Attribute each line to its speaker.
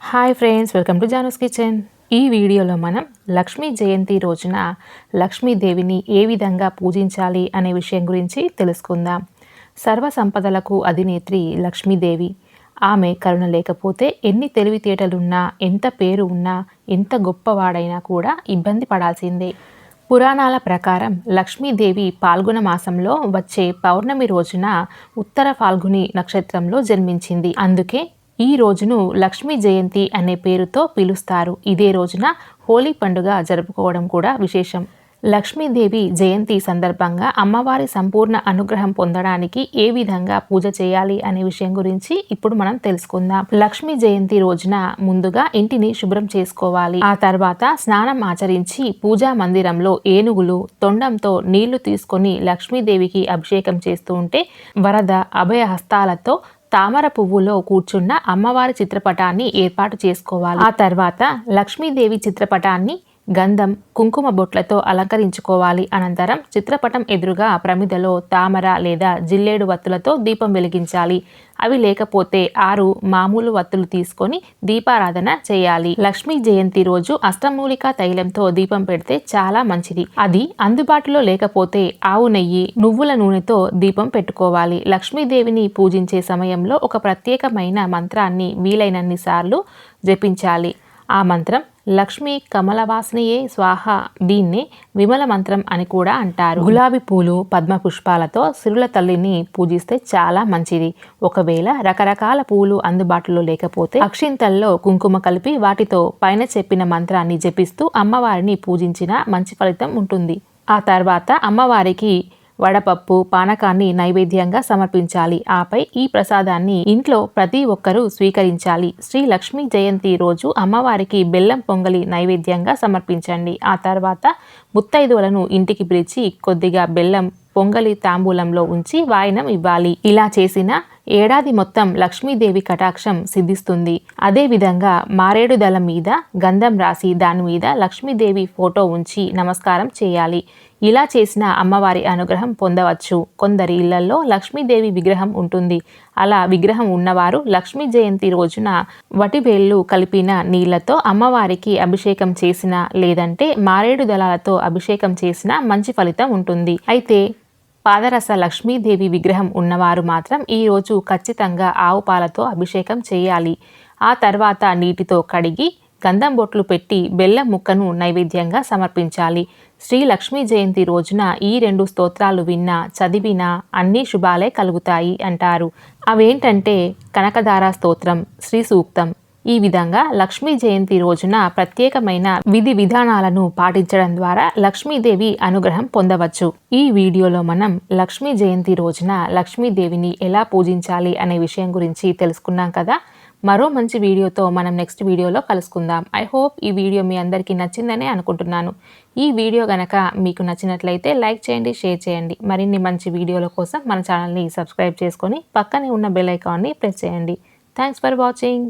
Speaker 1: Hi friends welcome to Janas kitchen ఈ వీడియోలో మనం లక్ష్మీ జయంతి రోజున లక్ష్మీదేవిని ఏ విధంగా పూజించాలి అనే విషయం గురించి తెలుసుకుందాం. సర్వ సంపదలకు అధినేత్రి లక్ష్మీదేవి. ఆమె కరుణ లేకపోతే ఎన్ని తెలివితేటలున్నా ఎంత పేరు ఉన్నా ఎంత గొప్పవాడైనా కూడా ఇబ్బంది పడాల్సిందే. పురాణాల ప్రకారం లక్ష్మీదేవి పాల్గొన మాసంలో వచ్చే పౌర్ణమి రోజున ఉత్తర ఫాల్గుని నక్షత్రంలో జన్మించింది. అందుకే ఈ రోజును లక్ష్మీ జయంతి అనే పేరుతో పిలుస్తారు. ఇదే రోజున హోలీ పండుగ జరుపుకోవడం కూడా విశేషం. లక్ష్మీదేవి జయంతి సందర్భంగా అమ్మవారి సంపూర్ణ అనుగ్రహం పొందడానికి ఏ విధంగా పూజ చేయాలి అనే విషయం గురించి ఇప్పుడు మనం తెలుసుకుందాం. లక్ష్మీ జయంతి రోజున ముందుగా ఇంటిని శుభ్రం చేసుకోవాలి. ఆ తర్వాత స్నానం ఆచరించి పూజా మందిరంలో ఏనుగులు తొండంతో నీళ్ళు తీసుకొని లక్ష్మీదేవికి అభిషేకం చేస్తూ ఉంటే వరద అభయ హస్తాలతో తామర పువ్వులో కూర్చున్న అమ్మవారి చిత్రపటాన్ని ఏర్పాటు చేసుకోవాలి. ఆ తర్వాత లక్ష్మీదేవి చిత్రపటాన్ని గంధం కుంకుమ బొట్లతో అలంకరించుకోవాలి. అనంతరం చిత్రపటం ఎదురుగా ప్రమిదలో తామర లేదా జిల్లేడు వత్తులతో దీపం వెలిగించాలి. అవి లేకపోతే ఆరు మామూలు వత్తులు తీసుకొని దీపారాధన చేయాలి. లక్ష్మీ జయంతి రోజు అష్టమూలిక తైలంతో దీపం పెడితే చాలా మంచిది. అది అందుబాటులో లేకపోతే ఆవు నెయ్యి నువ్వుల నూనెతో దీపం పెట్టుకోవాలి. లక్ష్మీదేవిని పూజించే సమయంలో ఒక ప్రత్యేకమైన మంత్రాన్ని వీలైనన్ని సార్లు జపించాలి. ఆ మంత్రం లక్ష్మి కమలవాసినియే స్వాహ దీన్ని విమల మంత్రం అని కూడా అంటారు. గులాబీ పూలు పద్మ పుష్పాలతో సిరుల తల్లిని పూజిస్తే చాలా మంచిది. ఒకవేళ రకరకాల పూలు అందుబాటులో లేకపోతే అక్షింతల్లో కుంకుమ కలిపి వాటితో పైన చెప్పిన మంత్రాన్ని జపిస్తూ అమ్మవారిని పూజించిన మంచి ఫలితం ఉంటుంది. ఆ తర్వాత అమ్మవారికి వడపప్పు పానకాన్ని నైవేద్యంగా సమర్పించాలి. ఆపై ఈ ప్రసాదాన్ని ఇంట్లో ప్రతి ఒక్కరూ స్వీకరించాలి. శ్రీ లక్ష్మీ జయంతి రోజు అమ్మవారికి బెల్లం పొంగలి నైవేద్యంగా సమర్పించండి. ఆ తర్వాత ముత్తైదువులను ఇంటికి పిలిచి కొద్దిగా బెల్లం పొంగలి తాంబూలంలో ఉంచి వాయనం ఇవ్వాలి. ఇలా చేసిన ఏడాది మొత్తం లక్ష్మీదేవి కటాక్షం సిద్ధిస్తుంది. అదేవిధంగా మారేడు దళం మీద గంధం రాసి దాని మీద లక్ష్మీదేవి ఫోటో ఉంచి నమస్కారం చేయాలి. ఇలా చేసిన అమ్మవారి అనుగ్రహం పొందవచ్చు. కొందరి ఇళ్ళలో లక్ష్మీదేవి విగ్రహం ఉంటుంది. అలా విగ్రహం ఉన్నవారు లక్ష్మీ జయంతి రోజున వటివేళ్ళు కలిపిన నీళ్ళతో అమ్మవారికి అభిషేకం చేసిన లేదంటే మారేడు దళాలతో అభిషేకం చేసిన మంచి ఫలితం ఉంటుంది. అయితే పాదరస లక్ష్మీదేవి విగ్రహం ఉన్నవారు మాత్రం ఈరోజు ఖచ్చితంగా ఆవు పాలతో అభిషేకం చేయాలి. ఆ తర్వాత నీటితో కడిగి గంధం బొట్లు పెట్టి బెల్లం ముక్కను నైవేద్యంగా సమర్పించాలి. శ్రీ లక్ష్మీ జయంతి రోజున ఈ రెండు స్తోత్రాలు విన్నా చదివినా అన్ని శుభాలే కలుగుతాయి అంటారు. అవేంటంటే కనకదార స్తోత్రం శ్రీ సూక్తం. ఈ విధంగా లక్ష్మీ జయంతి రోజున ప్రత్యేకమైన విధి విధానాలను పాటించడం ద్వారా లక్ష్మీదేవి అనుగ్రహం పొందవచ్చు. ఈ వీడియోలో మనం లక్ష్మీ జయంతి రోజున లక్ష్మీదేవిని ఎలా పూజించాలి అనే విషయం గురించి తెలుసుకున్నాం కదా? మరో మంచి వీడియోతో మనం నెక్స్ట్ వీడియోలో కలుసుకుందాం. ఐ హోప్ ఈ వీడియో మీ అందరికీ నచ్చిందనే అనుకుంటున్నాను. ఈ వీడియో గనక మీకు నచ్చినట్లయితే లైక్ చేయండి షేర్ చేయండి. మరిన్ని మంచి వీడియోల కోసం మన ఛానల్ని సబ్స్క్రైబ్ చేసుకొని పక్కనే ఉన్న బెల్ ఐకాన్ని ప్రెస్ చేయండి. Thanks for watching.